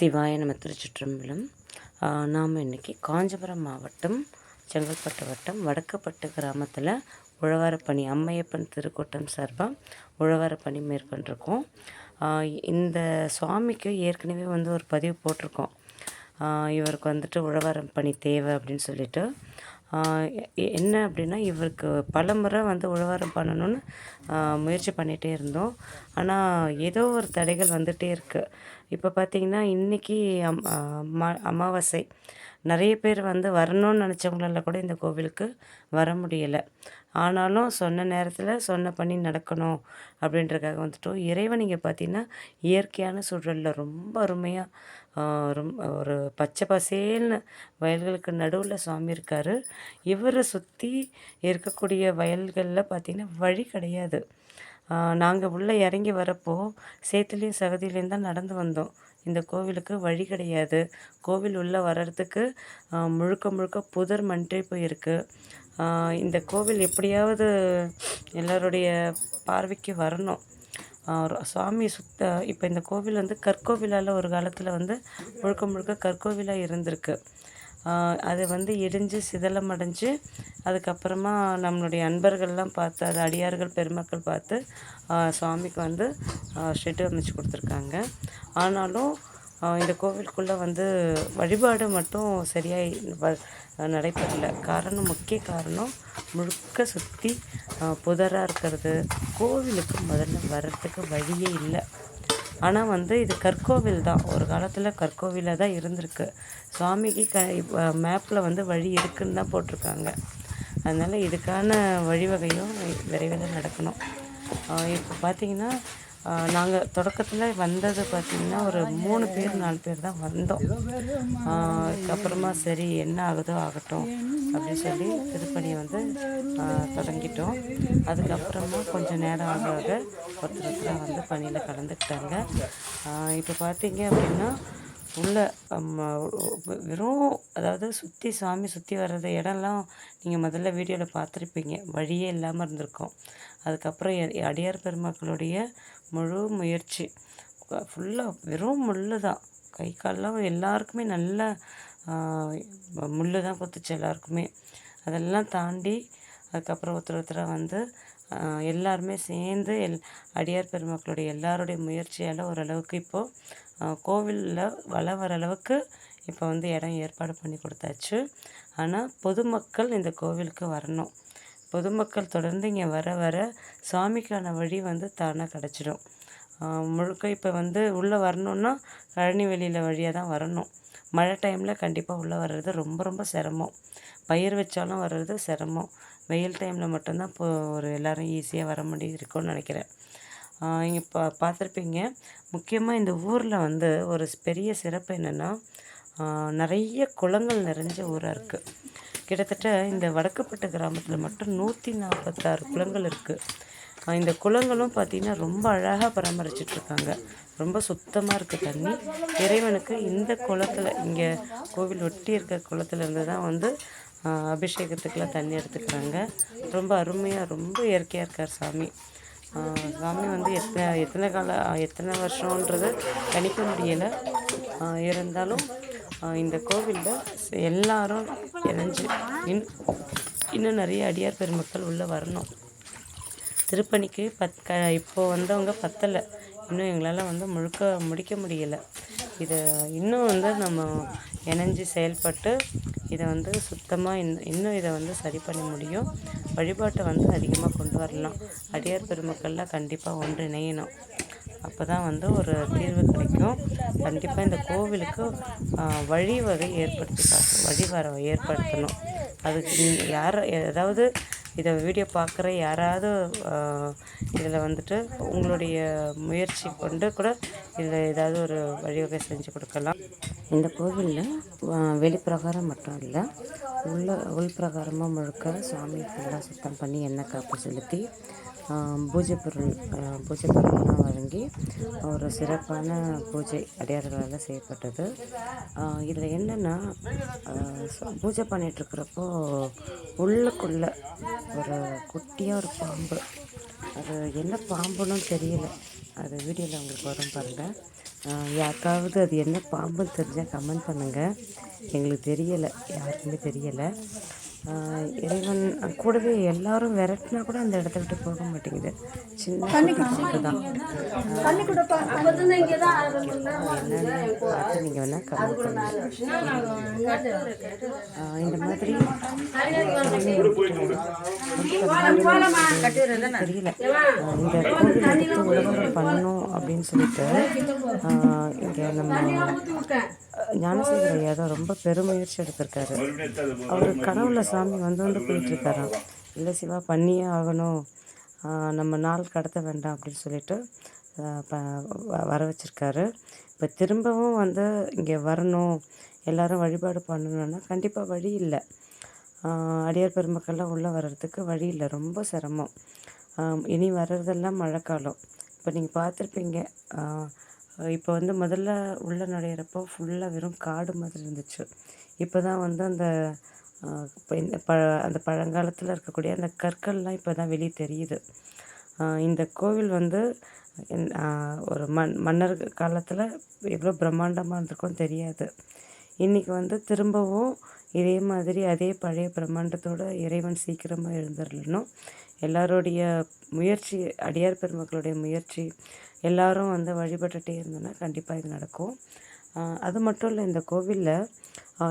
சிவாய நம திருச்சிற்றம்பலம். நாம் இன்றைக்கி காஞ்சிபுரம் மாவட்டம் செங்கல்பட்டு வட்டம் வடக்குப்பட்டு கிராமத்தில் உழவாரப்பணி அம்மையப்பன் திருக்கூட்டம் சார்பாக உழவாரப்பணி மேற்கொண்டிருக்கோம். இந்த சுவாமிக்கு ஏற்கனவே வந்து ஒரு பதிவு போட்டிருக்கோம். இவருக்கு வந்துட்டு உழவாரம் பணி தேவை அப்படின்னு சொல்லிட்டு. என்ன அப்படின்னா இவருக்கு பல முறை வந்து உழவாரம் பண்ணணும்னு முயற்சி பண்ணிகிட்டே இருந்தோம். ஆனால் ஏதோ ஒரு தடைகள் வந்துகிட்டே இருக்குது இப்போ பார்த்திங்கன்னா இன்றைக்கி அம் ஆஹ் அமாவாசை. நிறைய பேர் வந்து வரணும்னு நினச்சவங்களால கூட இந்த கோவிலுக்கு வர முடியலை. ஆனாலும் சொன்ன நேரத்தில் சொன்ன பணி நடக்கணும் அப்படின்றக்காக வந்துட்டோம். இறைவன் இங்கே பார்த்தீங்கன்னா இயற்கையான சூழலில் ரொம்ப அருமையாக ரொம்ப ஒரு பச்சை பசேல்னு வயல்களுக்கு நடுவில் சுவாமி இருக்கார். இவரை சுற்றி இருக்கக்கூடிய வயல்களில் பார்த்தீங்கன்னா வழி கிடையாது. நாங்கள் உள்ளே இறங்கி வரப்போ சேத்துலேயும் சகதியிலையும் தான் நடந்து வந்தோம். இந்த கோவிலுக்கு வழி கிடையாது. கோவில் உள்ளே வர்றதுக்கு முழுக்க முழுக்க புதர் மன்றி போயிருக்கு. இந்த கோவில் எப்படியாவது எல்லோருடைய பார்வைக்கு வரணும். சுவாமி சுத்த இப்போ இந்த கோவில் வந்து கற்கோவிலால் ஒரு காலத்தில் வந்து முழுக்க முழுக்க கற்கோவிலாக இருந்திருக்கு. அது வந்து இடிஞ்சு சிதலம் அடைஞ்சு அதுக்கப்புறமா நம்மளுடைய அன்பர்கள்லாம் பார்த்து அது அடியார்கள் பெருமக்கள் பார்த்து சுவாமிக்கு வந்து ஷெட்டு அமைச்சு கொடுத்துருக்காங்க. ஆனாலும் இந்த கோவிலுக்குள்ளே வந்து வழிபாடு மட்டும் சரியாக வ நடைபெறல. காரணம் முக்கிய காரணம் முழுக்க சுற்றி புதராக இருக்கிறது. கோவிலுக்கு முதல்ல வர்றதுக்கு வழியே இல்லை. ஆனால் வந்து இது கற்கோவில் தான். ஒரு காலத்தில் கற்கோவிலாக தான் இருந்திருக்கு. சுவாமிக்கு க மேப்பில் வந்து வழி இருக்குன்னு தான் போட்டிருக்காங்க. அதனால் இதுக்கான வழிவகையும் விரைவில் நடக்கணும். இப்போ பார்த்தீங்கன்னா நாங்கள் தொடக்கத்தில் வந்தது பார்த்திங்கன்னா ஒரு மூணு பேர் நாலு பேர் தான் வந்தோம். அதுக்கப்புறமா சரி என்ன ஆகுதோ ஆகட்டும் அப்படின்னு சொல்லி திருப்பணியை வந்து தொடங்கிட்டோம். அதுக்கப்புறமா கொஞ்சம் நேரம் ஆக ஆக ஒருத்தர் ஒருத்தராக வந்து பணியில் கலந்துக்கிட்டாங்க. இப்போ பார்த்தீங்க அப்படின்னா உள்ளே வெறும் அதாவது சுற்றி சாமி சுற்றி வர்றது இடம்லாம் நீங்கள் முதல்ல வீடியோவில் பார்த்துருப்பீங்க. வழியே இல்லாமல் இருந்திருக்கும். அதுக்கப்புறம் அடியார் பெருமக்களுடைய முழு முயற்சி. ஃபுல்லாக வெறும் முள்ளு தான். கை கால்லாம் எல்லாருக்குமே நல்ல முள் தான் கொத்துச்சு எல்லாருக்குமே. அதெல்லாம் தாண்டி அதுக்கப்புறம் ஒருத்தர் ஒருத்தராக வந்து எல்லாருமே சேர்ந்து எல் அடியார் பெருமக்களுடைய எல்லாருடைய முயற்சியால் ஓரளவுக்கு இப்போது கோவிலில் வளம் வர அளவுக்கு இப்போ வந்து இடம் ஏற்பாடு பண்ணி கொடுத்தாச்சு. ஆனால் பொதுமக்கள் இந்த கோவிலுக்கு வரணும். பொதுமக்கள் தொடர்ந்து இங்கே வர வர சாமிக்கான வழி வந்து தானாக கிடச்சிடும். முழுக்க இப்போ வந்து உள்ளே வரணுன்னா கழனி வெளியில் வழியாக தான் வரணும். மழை டைமில் கண்டிப்பாக உள்ளே வர்றது ரொம்ப ரொம்ப சிரமம். பயிர் வச்சாலும் வர்றது சிரமம். வெயில் டைமில் மட்டும்தான் இப்போ ஒரு எல்லோரும் ஈஸியாக வர முடியும் இருக்கும்னு நினைக்கிறேன். இங்கே பா பார்த்துருப்பீங்க. முக்கியமாக இந்த ஊரில் வந்து ஒரு பெரிய சிறப்பு என்னென்னா நிறைய குளங்கள் நிறைஞ்ச ஊராக இருக்குது கிட்டத்தட்ட இந்த வடக்குப்பட்டு கிராமத்தில் மட்டும் நூற்றி நாற்பத்தாறு குளங்கள் இருக்குது இந்த குளங்களும் பார்த்திங்கன்னா ரொம்ப அழகாக பராமரிச்சிட்ருக்காங்க ரொம்ப சுத்தமாக இருக்குது தண்ணி. இறைவனுக்கு இந்த குளத்தில் இங்கே கோவில் ஒட்டி இருக்க குளத்துலேருந்து தான் வந்து அபிஷேகத்துக்கெலாம் தண்ணி எடுத்துக்கிறாங்க. ரொம்ப அருமையாக ரொம்ப இயற்கையாக இருக்கார் சாமி. சாமி வந்து எத்தனை எத்தனை கால எத்தனை வருஷன்றது கணிக்க முடியலை. இருந்தாலும் இந்த கோவிலில் எல்லாரும் இணைஞ்சு இன் இன்னும் நிறைய அடியார் பெருமக்கள் உள்ளே வரணும். திருப்பணிக்கு பத் க இப்போ வந்தவங்க பத்தலை. இன்னும் எங்களால் வந்து முழுக்க முடிக்க முடியலை. இதை இன்னும் வந்து நம்ம இணைஞ்சு செயல்பட்டு இதை வந்து சுத்தமாக இன் இன்னும் இதை வந்து சரி பண்ண முடியும். வழிபாட்டை வந்து அதிகமாக கொண்டு வரலாம். அடியார் பெருமக்கள்லாம் கண்டிப்பாக ஒன்றிணையணும் அப்போ தான் வந்து ஒரு தீர்வு கிடைக்கும். கண்டிப்பாக இந்த கோவிலுக்கு வழிவகை ஏற்படுத்தி காட்டு ஏற்படுத்தணும். அதுக்கு யார் ஏதாவது இதை வீடியோ பார்க்குற யாராவது இதில் வந்துட்டு உங்களுடைய முயற்சி கொண்டு கூட இதில் ஏதாவது ஒரு வழிவகை செஞ்சு கொடுக்கலாம். இந்த கோவிலில் வெளிப்பிரகாரம் மட்டும் இல்லை உள்ள உள்பிரகாரமாக முழுக்க சாமி ஃபுல்லாக சுத்தம் பண்ணி எண்ணெய் காப்பு செலுத்தி பூஜை பொருள் பூஜை பொருள்லாம் வழங்கி ஒரு சிறப்பான பூஜை அடியார்களால் செய்யப்பட்டது. இதில் என்னென்னா பூஜை பண்ணிகிட்ருக்கிறப்போ உள்ளுக்குள்ளே ஒரு குட்டியாக ஒரு பாம்பு. அது என்ன பாம்புன்னு தெரியல. அது வீடியோவில் உங்களுக்கு வரும் பாருங்கள் யாருக்காவது அது என்ன பாம்புன்னு தெரிஞ்சால் கமெண்ட் பண்ணுங்கள் எங்களுக்கு தெரியலை யாருக்குமே தெரியலை. இறைவன் கூடவே எல்லாரும் விரட்டினா கூட அந்த இடத்த விட்டு போக மாட்டேங்குது. சின்ன தான். நீங்கள் வேணால் பண்ணுங்கள் இந்த மாதிரி தெரியல. இந்த கோவில் உழவரம் பண்ணணும் அப்படின்னு சொல்லிட்டு இங்கே நம்ம ஞானசேகர ஐயா தான் ரொம்ப பெருமுயற்சி எடுத்திருக்காரு. அவர் கனவுல சாமி வந்து வந்து போயிட்டுருக்காராம். இல்லை சிவா பண்ணியே ஆகணும். நம்ம நாள் கடத்த வேண்டாம் அப்படின்னு சொல்லிட்டு வர வச்சுருக்காரு. இப்போ திரும்பவும் வந்து இங்கே வரணும். எல்லோரும் வழிபாடு பண்ணணுன்னா கண்டிப்பாக வழி இல்லை. அடியார் பெருமக்கள்லாம் உள்ளே வர்றதுக்கு வழி இல்லை. ரொம்ப சிரமம். இனி வர்றதெல்லாம் மழைக்காலம். இப்போ நீங்கள் பார்த்துருப்பீங்க. இப்போ வந்து முதல்ல உள்ளே நுழையிறப்போ ஃபுல்லாக வெறும் காடு மாதிரி இருந்துச்சு. இப்போ தான் வந்து அந்த இந்த ப அந்த பழங்காலத்தில் இருக்கக்கூடிய அந்த கற்கள்லாம் இப்போ தான் வெளியே தெரியுது. இந்த கோவில் வந்து ஒரு மண் மன்னர் காலத்தில் எவ்வளோ பிரம்மாண்டமாக இருந்திருக்கும் தெரியாது. இன்றைக்கி வந்து திரும்பவும் இதே மாதிரி அதே பழைய பிரம்மாண்டத்தோட இறைவன் சீக்கிரமாக எழுந்துடணும் எல்லாருடைய முயற்சி அடியார் பெருமக்களுடைய முயற்சி எல்லோரும் வந்து வழிபட்டுட்டே இருந்தோன்னா கண்டிப்பாக இது நடக்கும். அது மட்டும் இல்லை இந்த கோவிலில்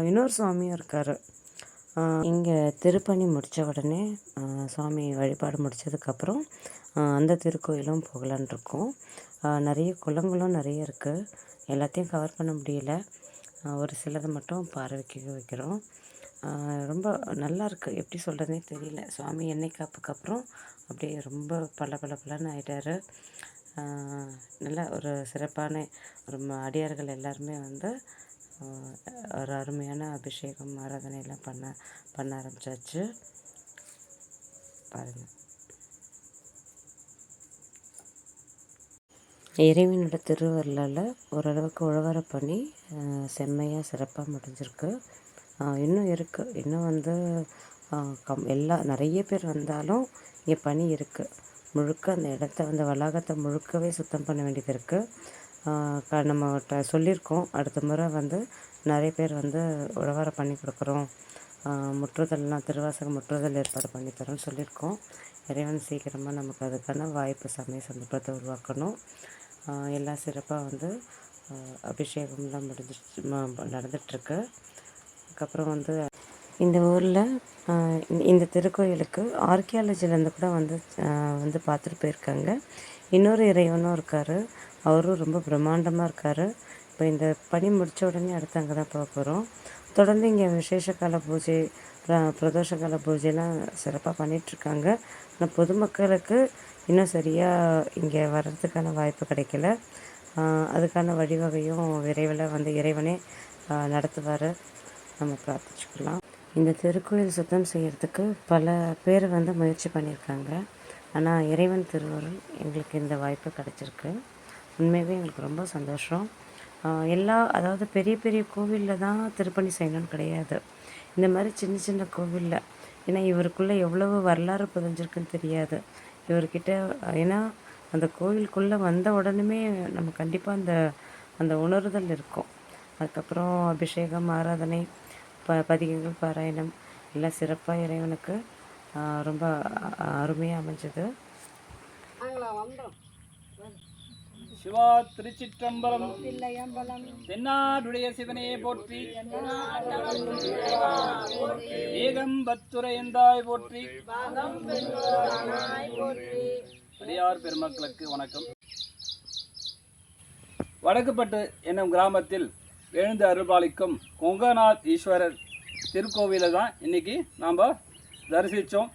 இன்னொரு சுவாமியும் இருக்கார். இங்கே திருப்பணி முடித்த உடனே சுவாமி வழிபாடு முடித்ததுக்கப்புறம் அந்த திருக்கோயிலும் போகலான் இருக்கோம். நிறைய குளங்களும் நிறைய இருக்குது எல்லாத்தையும் கவர் பண்ண முடியல. ஒரு சிலதை மட்டும் பார்வைக்கு வைக்கிறோம். ரொம்ப நல்லா இருக்குது எப்படி சொல்கிறதுனே தெரியல. சுவாமி எண்ணெய் காப்புக்கப்புறம் அப்படியே ரொம்ப பல பல பலன்னு ஆகிட்டாரு நல்ல ஒரு சிறப்பான ஒரு அடியார்கள் எல்லாருமே வந்து ஒரு அருமையான அபிஷேகம் ஆராதனையெல்லாம் பண்ண பண்ண ஆரம்பிச்சாச்சு. பாருங்கள் இறைவனோட திருவருளால் ஓரளவுக்கு உழவர பண்ணி செம்மையாக சிறப்பாக முடிஞ்சிருக்கு. இன்னும் இருக்குது இன்னும் வந்து கம் எல்லா நிறைய பேர் வந்தாலும் இங்கே பணி இருக்குது முழுக்க அந்த இடத்த அந்த வளாகத்தை முழுக்கவே சுத்தம் பண்ண வேண்டியது இருக்குது க சொல்லியிருக்கோம். அடுத்த முறை வந்து நிறைய பேர் வந்து உழவாரம் பண்ணி கொடுக்குறோம். முற்றுதல்லாம் திருவாசகம் முற்றுதல் ஏற்பாடு பண்ணித்தரோம்னு சொல்லியிருக்கோம். இறைவன் சீக்கிரமாக நமக்கு அதுக்கான வாய்ப்பு சமய சந்தர்ப்பத்தை உருவாக்கணும். எல்லாம் சிறப்பாக வந்து அபிஷேகம்லாம் முடிஞ்சிருச்சு நடந்துகிட்ருக்கு அதுக்கப்புறம் வந்து இந்த ஊரில் இந்த திருக்கோயிலுக்கு ஆர்கியாலஜிலேருந்து கூட வந்து வந்து பார்த்துட்டு போயிருக்காங்க. இன்னொரு இறைவனும் இருக்கார். அவரும் ரொம்ப பிரம்மாண்டமாக இருக்கார். இப்போ இந்த பணி முடித்த உடனே அடுத்து அங்கே தான் போக போகிறோம் தொடர்ந்து இங்கே விசேஷ கால பூஜை பிரதோஷ கால பூஜைலாம் சிறப்பாக பண்ணிகிட்ருக்காங்க ஆனால் பொதுமக்களுக்கு இன்னும் சரியாக இங்கே வர்றதுக்கான வாய்ப்பு கிடைக்கல. அதுக்கான வழிவகையும் விரைவில் வந்து இறைவனே நடத்துவார். நம்ம பிரார்த்திச்சுக்கலாம். இந்த திருக்கோயில் சுத்தம் செய்கிறதுக்கு பல பேர் வந்து முயற்சி பண்ணியிருக்காங்க. ஆனால் இறைவன் திருவருள் எங்களுக்கு இந்த வாய்ப்பு கிடச்சிருக்கு. உண்மையாகவே எங்களுக்கு ரொம்ப சந்தோஷம். எல்லா அதாவது பெரிய பெரிய கோவிலில் தான் திருப்பணி செய்யணும்னு கிடையாது. இந்த மாதிரி சின்ன சின்ன கோவிலில் ஏன்னா இவருக்குள்ளே எவ்வளவு வரலாறு புதஞ்சிருக்குன்னு தெரியாது. இவர்கிட்ட ஏன்னா அந்த கோவிலுக்குள்ளே வந்த உடனே நம்ம கண்டிப்பாக அந்த அந்த உணர்தல் இருக்கும். அதுக்கப்புறம் அபிஷேகம் ஆராதனை ப பதிகங்கள் பாராயணம். எல்லாம் சிறப்பாக இறைவனுக்கு ரொம்ப அருமையாக அமைஞ்சது. சிவா திருச்சிற்றம்பலம் தென்னாடுடைய சிவனையை போற்றி ஏகம்பத்துரை என்றாய் போற்றி அடியார் பெருமக்களுக்கு வணக்கம். வடக்குப்பட்டு என்னும் கிராமத்தில் எழுந்து அருள்பாலிக்கும் கொங்கநாத் ஈஸ்வரர் திருக்கோவிலை தான் இன்றைக்கி நாம் தரிசித்தோம்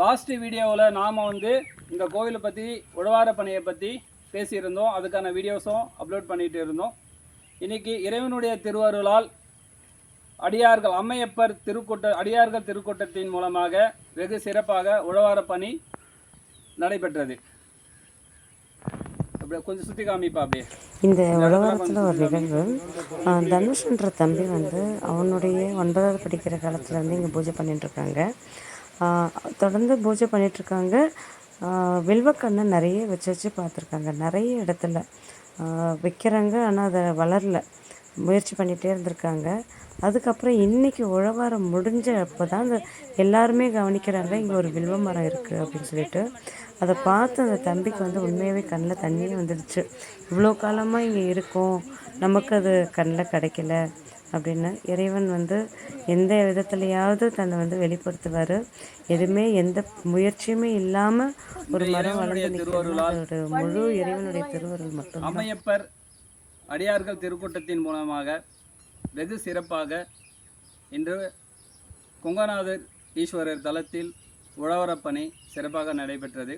லாஸ்ட்டு வீடியோவில் நாம் வந்து இந்த கோவிலை பற்றி உழவார பணியை பற்றி பேசியிருந்தோம். அதுக்கான வீடியோஸும் அப்லோட் பண்ணிகிட்டு இருந்தோம். இன்றைக்கி இறைவனுடைய திருவருளால் அடியார்கள் அம்மையப்பர் திருக்கூட்ட அடியார்கள் திருக்கூட்டத்தின் மூலமாக வெகு சிறப்பாக உழவார பணி நடைபெற்றது. கொஞ்சம் சுற்றி காமிப்பா அப்படியே. இந்த உலகத்தில் ஒரு நிகழ்வு தனுஷ்ன்ற தம்பி வந்து அவனுடைய ஒன்பதாவது படிக்கிற காலத்துலேருந்து இங்கே பூஜை பண்ணிட்டுருக்காங்க தொடர்ந்து பூஜை பண்ணிகிட்ருக்காங்க வில்வக்கண்ணை நிறைய வச்சு வச்சு பார்த்துருக்காங்க. நிறைய இடத்துல வைக்கிறாங்க ஆனால் அதை வளரல. முயற்சி பண்ணிகிட்டே இருந்திருக்காங்க. அதுக்கப்புறம் இன்றைக்கி உழவாரம் முடிஞ்ச அப்போ தான் அந்த எல்லாருமே கவனிக்கிறாங்க இங்கே ஒரு வில்வ மரம் இருக்குது அப்படின்னு சொல்லிட்டு. அதை பார்த்து அந்த தம்பிக்கு வந்து உண்மையாகவே கண்ணில் தண்ணியே வந்துடுச்சு இவ்வளோ காலமாக இங்கே இருக்கும் நமக்கு அது கண்ணில் கிடைக்கல அப்படின்னு இறைவன் வந்து எந்த விதத்துலையாவது தன்னை வந்து வெளிப்படுத்துவார். எதுவுமே எந்த முயற்சியுமே இல்லாமல் ஒரு மரம் வளர்ந்து ஒரு முழு இறைவனுடைய திருவருள் மட்டும் அடியார்கள் திருக்கூட்டத்தின் மூலமாக வெகு சிறப்பாக இன்று கொங்கநாதர் ஈஸ்வரர் தலத்தில் உழவரப்பணி சிறப்பாக நடைபெற்றது.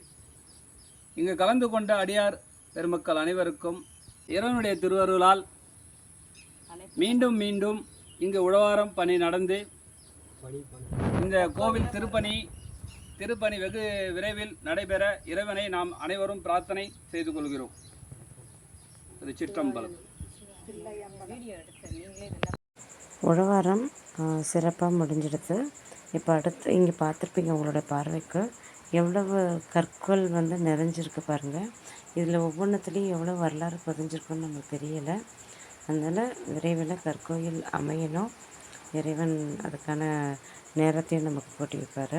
இங்கு கலந்து கொண்ட அடியார் பெருமக்கள் அனைவருக்கும் இறைவனுடைய திருவருளால் மீண்டும் மீண்டும் இங்கு உழவாரம் பணி நடந்து இந்த கோவில் திருப்பணி திருப்பணி வெகு விரைவில் நடைபெற இறைவனை நாம் அனைவரும் பிரார்த்தனை செய்து கொள்கிறோம். திருச்சிற்றம்பலம் உழவாரம் சிறப்பாக முடிஞ்சிடுது. இப்போ அடுத்து இங்கே பார்த்துருப்பீங்க உங்களோட பார்வைக்கு. எவ்வளவு கற்கள் வந்து நிறைஞ்சிருக்கு பாருங்கள் இதில் ஒவ்வொன்றத்துலேயும் எவ்வளோ வரலாறு பதிஞ்சிருக்குன்னு நமக்கு தெரியலை. அதனால் விரைவில் கற்கோயில் அமையணும். இறைவன் அதுக்கான நேரத்தையும் நமக்கு போட்டி வைப்பார்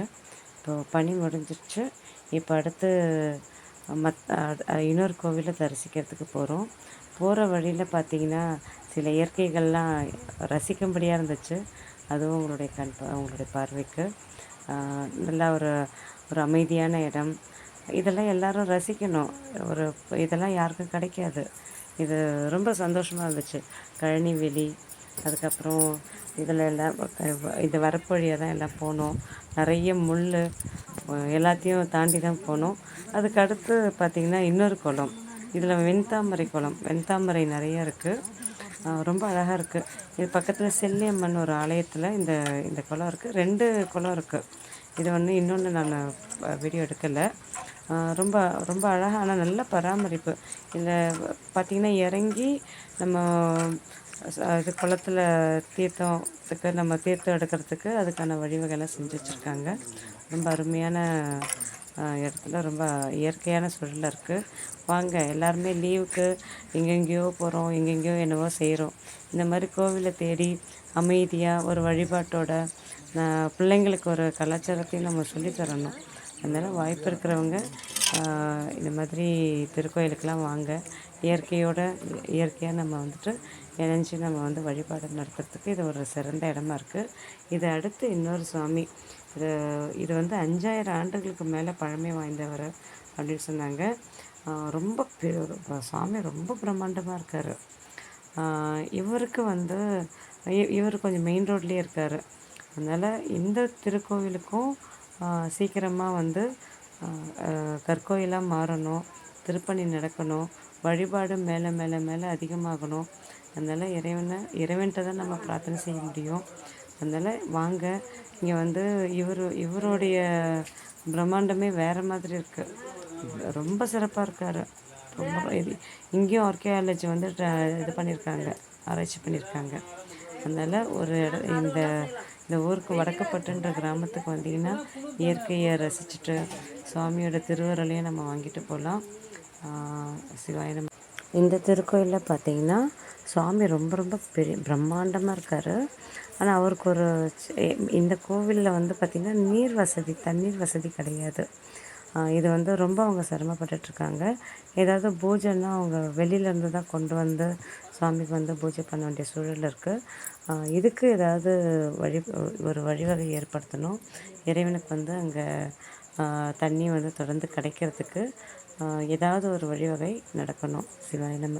இப்போது பணி முடிஞ்சிருச்சு. இப்போ அடுத்து மத் இன்னொரு கோவிலை தரிசிக்கிறதுக்கு போகிறோம் போகிற வழியில் பார்த்தீங்கன்னா சில இயற்கைகள்லாம் ரசிக்கும்படியாக இருந்துச்சு. அதுவும் உங்களுடைய கண் உங்களுடைய பார்வைக்கு. நல்லா ஒரு ஒரு அமைதியான இடம். இதெல்லாம் எல்லாரும் ரசிக்கணும். ஒரு இதெல்லாம் யாருக்கும் கிடைக்காது. இது ரொம்ப சந்தோஷமாக இருந்துச்சு. கழனி வெளி அதுக்கப்புறம் இதில் எல்லாம் இது வரப்பு வழியாக தான் எல்லாம் போனோம். நிறைய முள் எல்லாத்தையும் தாண்டி தான் போனோம். அதுக்கு அடுத்து பார்த்திங்கன்னா இன்னொரு குளம். இதில் வெண்தாமரை குளம். வெண்தாமரை நிறைய இருக்குது ரொம்ப அழகாக இருக்குது இது பக்கத்தில் செல்லியம்மன் ஒரு ஆலயத்தில் இந்த இந்த குளம் இருக்குது ரெண்டு குளம் இருக்குது இது ஒன்று இன்னொன்று நான் வீடியோ எடுக்கலை. ரொம்ப ரொம்ப அழகான நல்ல பராமரிப்பு. இதில் பார்த்திங்கன்னா இறங்கி நம்ம இது குளத்துல தீர்த்தத்துக்கு நம்ம தீர்த்தம் எடுக்கிறதுக்கு அதுக்கான வழிவகைலாம் செஞ்சு வச்சுருக்காங்க ரொம்ப அருமையான இடத்துல ரொம்ப இயற்கையான சூழலில் இருக்குது வாங்க எல்லாருமே லீவுக்கு எங்கெங்கேயோ போகிறோம் எங்கெங்கேயோ என்னவோ செய்கிறோம் இந்த மாதிரி கோவிலை தேடி அமைதியாக ஒரு வழிபாட்டோட பிள்ளைங்களுக்கு ஒரு கலாச்சாரத்தையும் நம்ம சொல்லித் தரணும். அதனால் வாய்ப்பு இருக்கிறவங்க இந்த மாதிரி திருக்கோயிலுக்கெல்லாம் வாங்க. இயற்கையோட இயற்கையாக நம்ம வந்துட்டு இணைஞ்சு நம்ம வந்து வழிபாடு நடத்துறதுக்கு இது ஒரு சிறந்த இடமா இருக்குது இதை அடுத்து இன்னொரு சுவாமி இது இது வந்து அஞ்சாயிரம் ஆண்டுகளுக்கு மேலே பழமை வாய்ந்தவர் அப்படின்னு சொன்னாங்க. ரொம்ப சுவாமி ரொம்ப பிரம்மாண்டமாக இருக்கார். இவருக்கு வந்து இவர் கொஞ்சம் மெயின் ரோட்லேயே இருக்கார். அதனால் இந்த திருக்கோவிலுக்கும் சீக்கிரமாக வந்து கற்கோயிலாக மாறணும் திருப்பணி நடக்கணும் வழிபாடு மேலே மேலே மேலே அதிகமாகணும். அதனால் இறைவனை இறைவன்கிட்ட தான் நம்ம பிரார்த்தனை செய்ய முடியும். அதனால் வாங்க. இங்கே வந்து இவர் இவருடைய பிரம்மாண்டமே வேறு மாதிரி இருக்குது ரொம்ப சிறப்பாக இருக்கார். ரொம்ப இது இங்கேயும் ஆர்கியாலஜி வந்து இது பண்ணியிருக்காங்க ஆராய்ச்சி பண்ணியிருக்காங்க அதனால் ஒரு இட இந்த இந்த ஊருக்கு வடக்கப்பட்டுன்ற கிராமத்துக்கு வந்தீங்கன்னா இயற்கையை ரசிச்சுட்டு சுவாமியோட திருவருளையும் நம்ம வாங்கிட்டு போகலாம் சிவாய இந்த திருக்கோயிலில் பார்த்தீங்கன்னா சுவாமி ரொம்ப ரொம்ப பெரிய பிரம்மாண்டமாக இருக்கார். ஆனால் அவருக்கு ஒரு இந்த கோவிலில் வந்து பார்த்திங்கன்னா நீர் வசதி தண்ணீர் வசதி கிடையாது. இது வந்து ரொம்ப அவங்க சிரமப்பட்டுட்ருக்காங்க ஏதாவது பூஜைன்னா அவங்க வெளியிலேருந்து தான் கொண்டு வந்து சுவாமிக்கு வந்து பூஜை பண்ண வேண்டிய சூழல் இருக்குது இதுக்கு ஏதாவது வழி ஒரு வழிவகை ஏற்படுத்தணும். இறைவனுக்கு வந்து அங்கே தண்ணி வந்து தொடர்ந்து கிடைக்கிறதுக்கு ஏதாவது ஒரு வழிவகை நடக்கணும் சிவாய நம்ம